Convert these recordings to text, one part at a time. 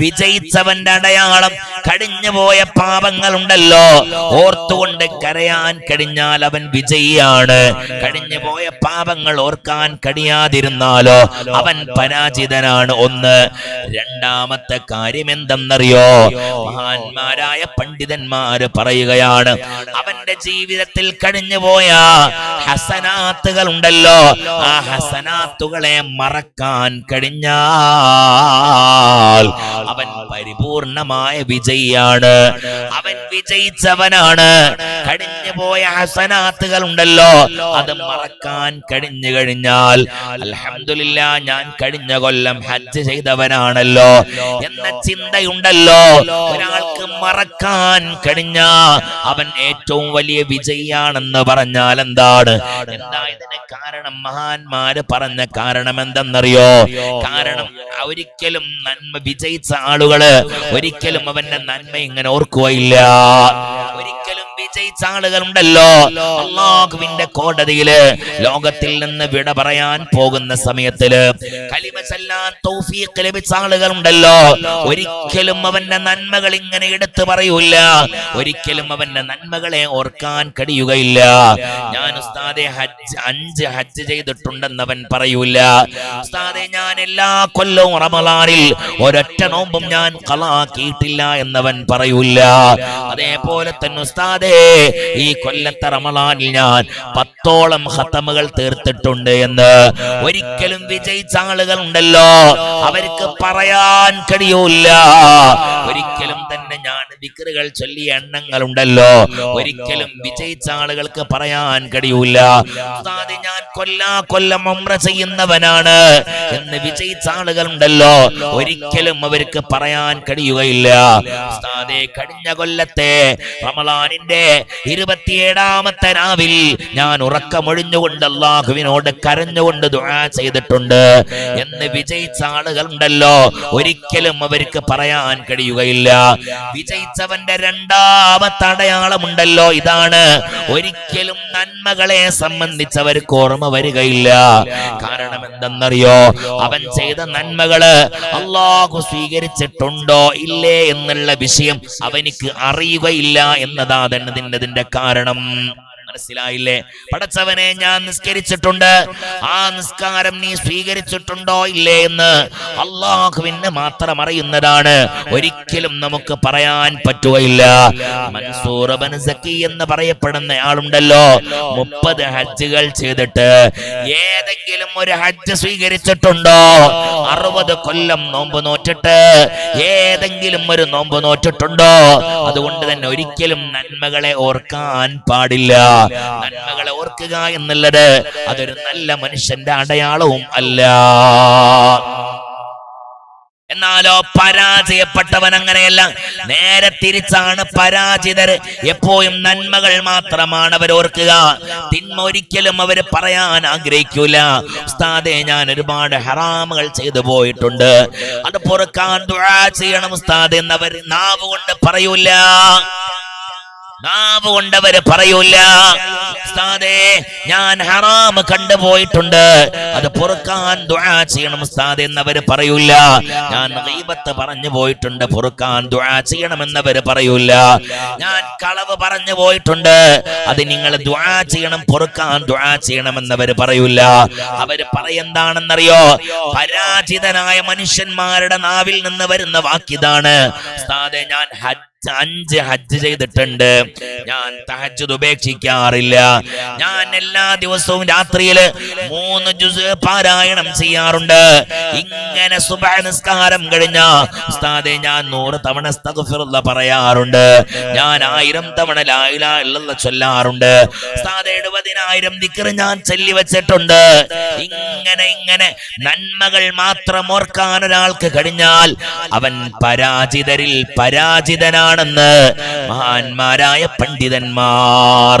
വിജയിച്ചവന്റെ അടയാളം കടിഞ്ഞുപോയ പാപങ്ങളുണ്ടല്ലോ. ഓർത്തുകൊണ്ട് കരയാൻ കഴിഞ്ഞാൽ അവൻ വിജയിയാണ്. കടിഞ്ഞുപോയ പാപങ്ങൾ ഓർക്കാൻ കഴിയാതിരുന്നാലോ അവൻ പരാജിതനാണ്. ഒന്ന് രണ്ടാമത്തെ കാര്യം എന്തെന്നറിയോ മഹാന്മാരായ പണ്ഡിതന്മാര് പറയുകയാണ് അവന്റെ ജീവിതത്തിൽ കഴിഞ്ഞുപോയ ഹസനാത്തുകൾ ഉണ്ടല്ലോ ആ ഹസനാത്തുകളെ മറക്കാൻ കഴിഞ്ഞാൽ അവൻ പരിപൂർണമായ വിജയിയാണ്. അവൻ വിജയിച്ചവനാണ്. കഴിഞ്ഞു പോയ ഹസനാത്തുകൾ ഉണ്ടല്ലോ അത് മറക്കാൻ കഴിഞ്ഞു കഴിഞ്ഞാൽ അലഹമില്ല ഞാൻ കഴിഞ്ഞ കൊല്ലം ഹജ്ജ് ചെയ്തവനാണല്ലോ എന്ന ചിന്തയുണ്ടല്ലോ. ഒരാൾക്ക് മറക്കാൻ കഴിഞ്ഞ അവൻ ഏറ്റവും വലിയ വിജയിയാണെന്ന് പറഞ്ഞാൽ എന്താണ്? എന്താ ഇതിന് കാരണം? മഹാന്മാര് പറഞ്ഞ കാരണം എന്തെന്നറിയോ? കാരണം ഒരിക്കലും നന്മ വിജയിച്ച ആളുകൾ ഒരിക്കലും അവന്റെ നന്മ ഇങ്ങനെ ഓർക്കുകയില്ല ഒരിക്കലും വിജയിച്ച ആളുകൾ ഉണ്ടല്ലോ അള്ളാഹുവിന്റെ കോടതിയിൽ ലോകത്തിൽ നിന്ന് വിട പറയാൻ പോകുന്ന സമയത്തിൽ കലിമ ചൊല്ലാൻ തൗഫീഖ് ലഭിച്ച ആളുകൾ ഒരിക്കലും അവന്റെ നന്മകൾ ഇങ്ങനെ എടുത്തു പറയൂല ഒരിക്കലും അവന്റെ നന്മകളെ ഓർക്കാൻ കഴിയുകയില്ല. ഞാൻ അഞ്ച് ഹജ്ജ് ചെയ്തിട്ടുണ്ടെന്ന് അവൻ പറയൂല ഞാൻ എല്ലാ കൊല്ലവും റമലാനിൽ ഒരൊറ്റ നോമ്പും ഞാൻ കളാക്കിയിട്ടില്ല എന്നവൻ പറയൂല. അതേപോലെ തന്നെ ഉസ്താദേ ഈ കൊല്ലത്തെ റമലാനിൽ ഞാൻ പത്തോളം ഹത്തമുകൾ തീർത്തിട്ടുണ്ട് എന്ന്. ഒരിക്കലും വിജയിച്ച ആളുകൾ ഉണ്ടല്ലോ. അവർക്ക് പറയാൻ കഴിയൂല. ഒരിക്കലും തന്നെ ഞാൻ വിക്രുകൾ ചൊല്ലിയ എണ്ണങ്ങൾ ഉണ്ടല്ലോ. ഒരിക്കലും വിജയിച്ച ആളുകൾക്ക് പറയാൻ കഴിയൂല. ഉസ്താദെ ഞാൻ കൊല്ലാ കൊല്ലം ഉംറ ചെയ്യുന്നവനാണ് എന്ന് വിജയിച്ച ആളുകൾ ഉണ്ടല്ലോ ഒരിക്കലും അവർക്ക് പറയാൻ കഴിയുകയില്ല. ഉസ്താദെ കഴിഞ്ഞ കൊല്ലത്തെ റമലാനിന്റെ ഇരുപത്തിയേഴാമത്തെ രാവിൽ ഞാൻ ഉറക്കമൊഴിഞ്ഞുകൊണ്ട് അള്ളാഹുവിനോട് കരഞ്ഞുകൊണ്ട് ദുആ ചെയ്തിട്ടുണ്ട് എന്ന് വിജയിച്ച ആളുകൾ ഉണ്ടല്ലോ ഒരിക്കലും അവർക്ക് പറയാൻ കഴിയുകയില്ല. വിജയിച്ചവന്റെ രണ്ടാമത്തെ അടയാളമുണ്ടല്ലോ ഇതാണ്. ഒരിക്കലും നന്മകളെ സംബന്ധിച്ചവർക്ക് ഓർമ്മ വരികയില്ല. കാരണം എന്തെന്നറിയോ അവൻ ചെയ്ത നന്മകൾ അള്ളാഹു സ്വീകരിച്ചിട്ടുണ്ടോ ഇല്ലേ എന്നുള്ള വിഷയം അവനിക്ക് അറിയുകയില്ല എന്നതാ തന്നെ കാരണം. മനസ്സിലായില്ലേ? പടച്ചവനെ ഞാൻ നിസ്കരിച്ചിട്ടുണ്ട്. ആ നിസ്കാരം നീ സ്വീകരിച്ചിട്ടുണ്ടോ ഇല്ലേ എന്ന് അള്ളാഹുവിന് മാത്രം അറിയുന്നതാണ്. ഒരിക്കലും നമുക്ക് പറയാൻ പറ്റുകയില്ല. മൻസൂർ സക്കി എന്ന് പറയപ്പെടുന്ന ആളുണ്ടല്ലോ. മുപ്പത് ഹജ്ജുകൾ ചെയ്തിട്ട് ഏതെങ്കിലും ഒരു ഹജ്ജ് സ്വീകരിച്ചിട്ടുണ്ടോ? അറുപത് കൊല്ലം നോമ്പ് നോറ്റിട്ട് ഏതെങ്കിലും ഒരു നോമ്പ് നോറ്റിട്ടുണ്ടോ? അതുകൊണ്ട് തന്നെ ഒരിക്കലും നന്മകളെ ഓർക്കാൻ പാടില്ല. നന്മകളെ ഓർക്കുക എന്നുള്ളത് അതൊരു നല്ല മനുഷ്യന്റെ അടയാളവും അല്ല. എന്നാലോ പരാജയപ്പെട്ടവൻ അങ്ങനെയല്ല. നേരെ തിരിച്ചാണ് പരാജിതർ. എപ്പോഴും നന്മകൾ മാത്രമാണ് അവർ ഓർക്കുക. തിന്മ ഒരിക്കലും അവർ പറയാൻ ആഗ്രഹിക്കൂല. ഉസ്താദെ ഞാൻ ഒരുപാട് ഹറാമുകൾ ചെയ്തു പോയിട്ടുണ്ട്. അത് പൊറുക്കാൻ ചെയ്യണം ഉസ്താദ് എന്നവർ നാവ് കൊണ്ട് പറയൂല. നാവ് കൊണ്ടവര് പറയൂല ഉസ്താദേ ഞാൻ ഹറാം കണ്ടുപോയിട്ടുണ്ട്. അത് പൊറുക്കാൻ ദുആ ചെയ്യണം ഉസ്താദ് എന്നവര് പറയൂല ഞാൻ ഗീബത്ത് പറഞ്ഞു പോയിട്ടുണ്ട് പൊറുക്കാൻ ദുആ ചെയ്യണമെന്നവര് പറയൂല ഞാൻ കളവ് പറഞ്ഞു പോയിട്ടുണ്ട് അത് നിങ്ങൾ ദുആ ചെയ്യണം പൊറുക്കാൻ ദുആ ചെയ്യണമെന്നവര് പറയൂല അവർ പറയെന്താണെന്നറിയോ? പരാജിതനായ മനുഷ്യന്മാരുടെ നാവിൽ നിന്ന് വരുന്ന വാക്കിതാണ് ഉസ്താദെ ഞാൻ ഹജ്ജ് അഞ്ച് ഹജ്ജ് ചെയ്തിട്ടുണ്ട്. ഞാൻ തഹജ്ജുദ് ഉപേക്ഷിക്കാറില്ല. ഞാൻ എല്ലാ ദിവസവും രാത്രിയിൽ മൂന്ന് ജുസ് പാരായണം ചെയ്യാറുണ്ട്. ഇങ്ങനെ സുബഹ നിസ്കാരം കഴിഞ്ഞ ഉസ്താദെ ഞാൻ നൂറ് തവണ പറയാറുണ്ട്. ഞാൻ ആയിരം തവണ ലാ ഇലാഹ ഇല്ലല്ലാഹ് ചൊല്ലാറുണ്ട്. ഉസ്താദെ എഴുപതിനായിരം ദിക്ർ ഞാൻ ചൊല്ലി വെച്ചിട്ടുണ്ട്. ഇങ്ങനെ ഇങ്ങനെ നന്മകൾ മാത്രം ഓർക്കാൻ ഒരാൾക്ക് കഴിഞ്ഞാൽ അവൻ പരാജിതരിൽ പരാജിതനാണെന്ന് മഹാന്മാരായ പണ്ഡിതന്മാർ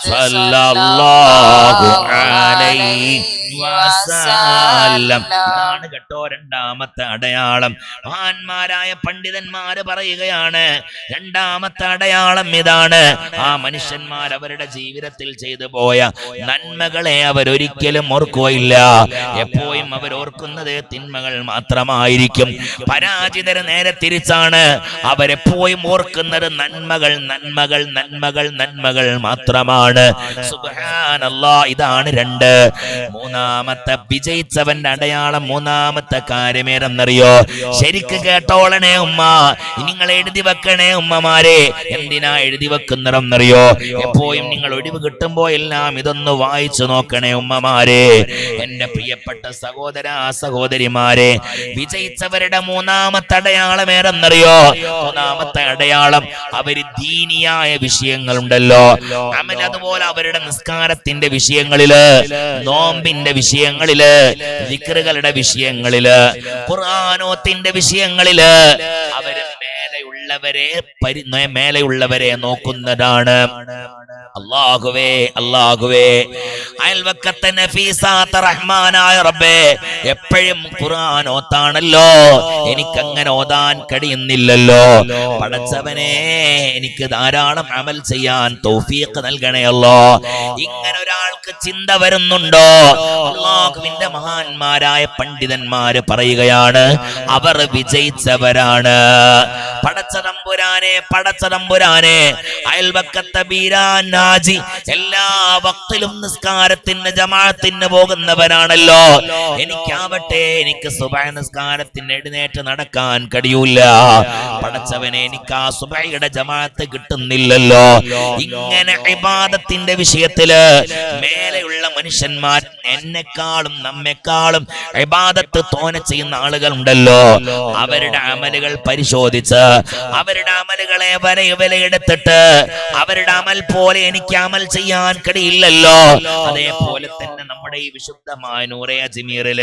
صلى الله عليه വസല്ലം ഇതാണ് കേട്ടോ രണ്ടാമത്തെ അടയാളം മഹാന്മാരായ പണ്ഡിതന്മാര് പറയുകയാണ് രണ്ടാമത്തെ അടയാളം ഇതാണ് ആ മനുഷ്യന്മാർ അവരുടെ ജീവിതത്തിൽ ചെയ്തു പോയ നന്മകളെ അവരൊരിക്കലും ഓർക്കുകയില്ല എപ്പോഴും അവർ ഓർക്കുന്നത് തിന്മകൾ മാത്രമായിരിക്കും പരാജിതര് നേരെ തിരിച്ചാണ് അവരെപ്പോഴും ഓർക്കുന്നത് നന്മകൾ നന്മകൾ നന്മകൾ നന്മകൾ മാത്രമാണ് സുബ്ഹാനല്ലാ ഇതാണ് രണ്ട്. മൂന്നാമത്തെ വിജയിച്ചവന്റെ അടയാളം മൂന്നാമത്തെ കാര്യമേതെന്നറിയോ? ശരിക്ക് കേട്ടോളണേ ഉമ്മ. നിങ്ങൾ എഴുതി വെക്കണേ ഉമ്മമാരെ. എന്തിനാ എഴുതി വെക്കുന്നതെന്നറിയോ? എപ്പോഴും നിങ്ങൾ ഒഴിവ് കിട്ടുമ്പോ എല്ലാം ഇതൊന്ന് വായിച്ചു നോക്കണേ ഉമ്മമാരെ. എന്റെ പ്രിയപ്പെട്ട സഹോദര സഹോദരിമാരെ വിജയിച്ചവരുടെ മൂന്നാമത്തെ അടയാളം ഏതെന്നറിയോ? മൂന്നാമത്തെ അടയാളം അവർ ദീനിയായ വിഷയങ്ങളുണ്ടല്ലോ. അമൽ അതുപോലെ അവരുടെ നിസ്കാരത്തിന്റെ വിഷയങ്ങളിൽ നോമ്പിന്റെ വിഷയങ്ങളിൽ വിക്രുകളുടെ വിഷയങ്ങളിൽ ഖുർആാനോത്തിന്റെ വിഷയങ്ങളിൽ അവർ മേലെയുള്ളവരെ പരി മേലെയുള്ളവരെ നോക്കുന്നതാണ്. അള്ളാഹുവേ അള്ളാഹുവേ അയൽവക്കത്തെ റഹ്മാനായ റബ്ബേ എപ്പോഴും ഖുർആൻ ഓത്താണല്ലോ. എനിക്ക് അങ്ങനെ ഓതാൻ കഴിയുന്നില്ലല്ലോ. പടച്ചവനെ എനിക്ക് ധാരാളം അമൽ ചെയ്യാൻ തൗഫീഖ് നൽകണയല്ലോ. ഇങ്ങനെ ഒരാൾക്ക് ചിന്ത വരുന്നുണ്ടോ? അള്ളാഹുവിന്റെ മഹാന്മാരായ പണ്ഡിതന്മാര് പറയുകയാണ് അവർ വിജയിച്ചവരാണ്. പടച്ചതമ്പുരാനെ പടച്ചതമ്പുരാനെ അയൽവക്കത്തെ ബീരാനാജി എല്ലാ വക്തിലും നിസ്കാരത്തിന് ജമാഅത്തിന് പോകുന്നവരാണല്ലോ. എനിക്കാവട്ടെ എനിക്ക് സുബൈ നിസ്കാരത്തിന് എഴുന്നേറ്റ് നടക്കാൻ കഴിയൂല. പടച്ചവനെ എനിക്ക് ആ സുബൈയുടെ ജമാഅത്ത് കിട്ടുന്നില്ലല്ലോ. ഇങ്ങനെ ഇബാദത്തിന്റെ വിഷയത്തിൽ മേലെയുള്ള മനുഷ്യന്മാർ എന്നെക്കാളും നമ്മെക്കാളും ഇബാദത്ത് തോനെ ചെയ്യുന്ന ആളുകൾ ഉണ്ടല്ലോ അവരുടെ അമലുകൾ പരിശോധിച്ച് അവരുടെ അമലുകളെ വരെ വിലയെടുത്തിട്ട് അവരുടെ അമൽ പോലെ എനിക്ക് അമൽ ചെയ്യാൻ കഴിയില്ലല്ലോ. അതേപോലെ തന്നെ നമ്മുടെ ഈ വിശുദ്ധമായ നൂറെ അജ്മീറിൽ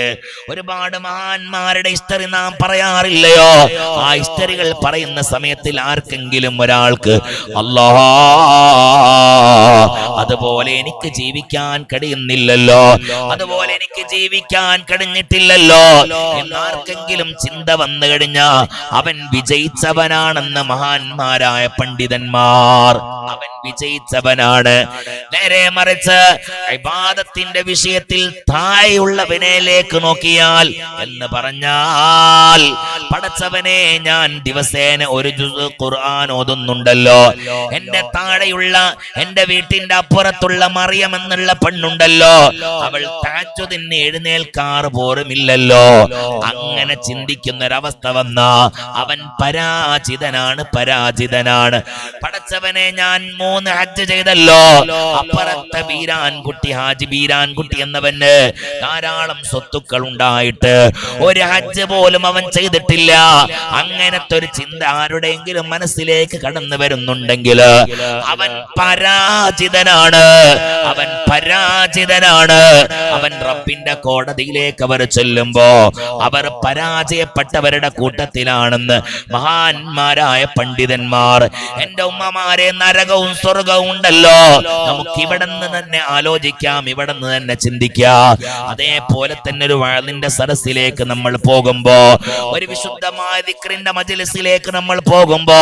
ഒരുപാട് മഹാന്മാരുടെ ഹിസ്റ്ററി നാം പറയാറില്ലയോ? ആ ഹിസ്റ്ററികൾ പറയുന്ന സമയത്തിൽ ആർക്കെങ്കിലും ഒരാൾക്ക് അല്ലാ അതുപോലെ എനിക്ക് ജീവിക്കാൻ കഴിയുന്നില്ലല്ലോ. അതുപോലെ എനിക്ക് ജീവിക്കാൻ കഴിഞ്ഞിട്ടില്ലല്ലോ. എന്നാർക്കെങ്കിലും ചിന്ത വന്നു കഴിഞ്ഞ അവൻ വിജയിച്ചവനാണെന്ന് മഹാന്മാരായ പണ്ഡിതന്മാർ. അവൻ വിജയിച്ചവനാണ്. നേരെ മറിച്ച് വിവാദത്തിന്റെ വിഷയത്തിൽ താഴെയുള്ളവനിലേക്ക് നോക്കിയാൽ എന്ന് പറഞ്ഞാൽ പടച്ചവനെ ഞാൻ ദിവസേന ഒരു ഖുർആൻ ഓതുന്നുണ്ടല്ലോ. എന്റെ താഴെയുള്ള എന്റെ വീട്ടിന്റെ അപ്പുറത്തുള്ള മറിയം എന്നുള്ള പെണ്ണുണ്ടല്ലോ. അവൾ താജുദിന് എഴുന്നേൽക്കാറ് പോലുമില്ലല്ലോ. അങ്ങനെ ചിന്തിക്കുന്ന ഒരവസ്ഥ വന്ന അവൻ പരാജിതനാണ് പരാജിതനാണ്. പടച്ചവനെ ഞാൻ മൂന്ന് ഹജ്ജ് ചെയ്തല്ലോ. അപ്പുറത്തെ ബീരാൻകുട്ടി ഹാജി ബീരാൻകുട്ടി എന്നവന് ധാരാളം സ്വത്തുക്കൾ ഉണ്ടായിട്ട് ഒരു ഹജ്ജ് പോലും അവൻ ചെയ്തിട്ടില്ല. അങ്ങനത്തെ ഒരു ചിന്ത ആരുടെയെങ്കിലും മനസ്സിലേക്ക് കടന്നു വരുന്നുണ്ടെങ്കിൽ അവൻ പരാജിതനാണ്. അവൻ പരാജിതനാണ്. അവൻ റബ്ബിന്റെ കോടതിയിലേക്ക് അവർ ചെല്ലുമ്പോ അവർ പരാജയപ്പെട്ടവരുടെ കൂട്ടത്തിലാണെന്ന് മഹാന്മാരായ പണ്ഡിതന്മാർ എന്റെ ഉമ്മമാരെ നരകവും സ്വർഗവും ഉണ്ടല്ലോ. നമുക്ക് ഇവിടെ നിന്ന് തന്നെ ആലോചിക്കാം ഇവിടെ നിന്ന് തന്നെ ചിന്തിക്കാം. അതേപോലെ തന്നെ ഒരു വഴലിന്റെ സരസിലേക്ക് നമ്മൾ പോകുമ്പോ ഒരു വിശുദ്ധമായ വിക്രിന്റെ മജിലിസിലേക്ക് നമ്മൾ പോകുമ്പോ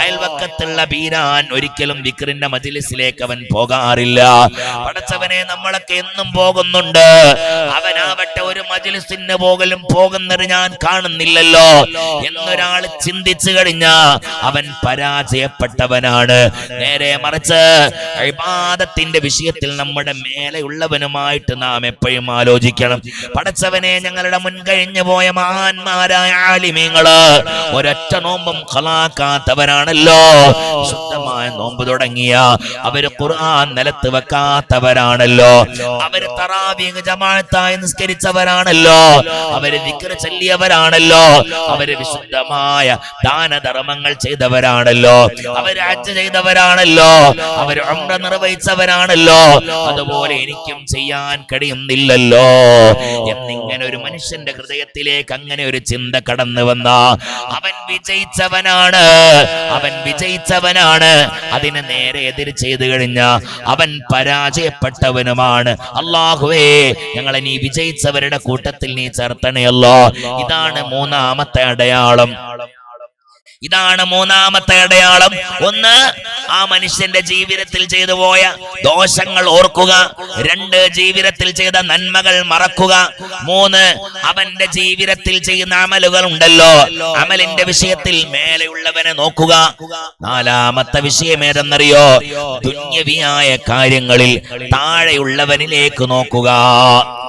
അയൽവക്കത്തുള്ള ബീരാൻ ഒരിക്കലും വിക്രിന്റെ മജിലിസിലേക്ക് അവൻ പോകാറില്ല. പടച്ചവനെ നമ്മളൊക്കെ എന്നും പോകുന്നുണ്ട്. അവനാവട്ടെ ഒരു മജിലിസിന് പോകലും പോകുന്നത് ഞാൻ കാണുന്നില്ലല്ലോ. എന്നൊരാൾ ചിന്തിച്ചു കഴിഞ്ഞ അവൻ പരാജയപ്പെട്ടവനാണ്. നേരെ മറിച്ച് ഇബാദത്തിന്റെ വിഷയത്തിൽ നമ്മുടെ മേലെയുള്ളവനുമായിട്ട് നാം എപ്പോഴും ആലോചിക്കണം. പടച്ചവനെ ഞങ്ങളുടെ മുൻകഴിഞ്ഞു പോയ മഹാന്മാരായ ആലിമീങ്ങൾ ഒരൊറ്റ നോമ്പും കളാക്കാത്തവരാണല്ലോ ശുദ്ധമായ നോമ്പ് തുടങ്ങിയ അവർ ഖുർആൻ നിലത്ത് വെക്കാത്തവരാണല്ലോ. അവർ തറാവീങ് ജമാഅത്തായി നിസ്കരിച്ചവരാണല്ലോ. അവർ വിക്ര ചൊല്ലിയവരാണല്ലോ. അവർ വിശുദ്ധമായ ദാനധർമ്മങ്ങൾ ചെയ്തവരാണല്ലോ. അവർ അച്ഛ ചെയ്തവരാണല്ലോ. അവർ അമ്ര നിർവഹിച്ചവരാണല്ലോ. അതുപോലെ എനിക്കും ചെയ്യാൻ കഴിയുന്നില്ലല്ലോ. എന്നിങ്ങനെ ഒരു മനുഷ്യന്റെ ഹൃദയത്തിലേക്ക് അങ്ങനെ ഒരു ചിന്ത കടന്നു വന്ന അവൻ വിജയിച്ചവനാണ്. അവൻ വിജയിച്ചവനാണ്. അതിന് നേരെ എതിർ ചെയ്തു കഴിഞ്ഞ അവൻ പരാജയപ്പെട്ടവനുമാണ്. അള്ളാഹുവേ ഞങ്ങളെ നീ വിജയിച്ചവരുടെ കൂട്ടത്തിൽ നീ ചേർത്തണയല്ലോ ഇതാണ് മൂന്നാമത്തെ അടയാളം. ഇതാണ് മൂന്നാമത്തെ അടയാളം. ഒന്ന് ആ മനുഷ്യന്റെ ജീവിതത്തിൽ ചെയ്തു പോയ ദോഷങ്ങൾ ഓർക്കുക. രണ്ട് ജീവിതത്തിൽ ചെയ്ത നന്മകൾ മറക്കുക. മൂന്ന് അവന്റെ ജീവിതത്തിൽ ചെയ്യുന്ന അമലുകൾ ഉണ്ടല്ലോ. അമലിന്റെ വിഷയത്തിൽ മേലെയുള്ളവനെ നോക്കുക. നാലാമത്തെ വിഷയം ഏതെന്നറിയോ? ദുന്യവിയായ കാര്യങ്ങളിൽ താഴെയുള്ളവനിലേക്ക് നോക്കുക.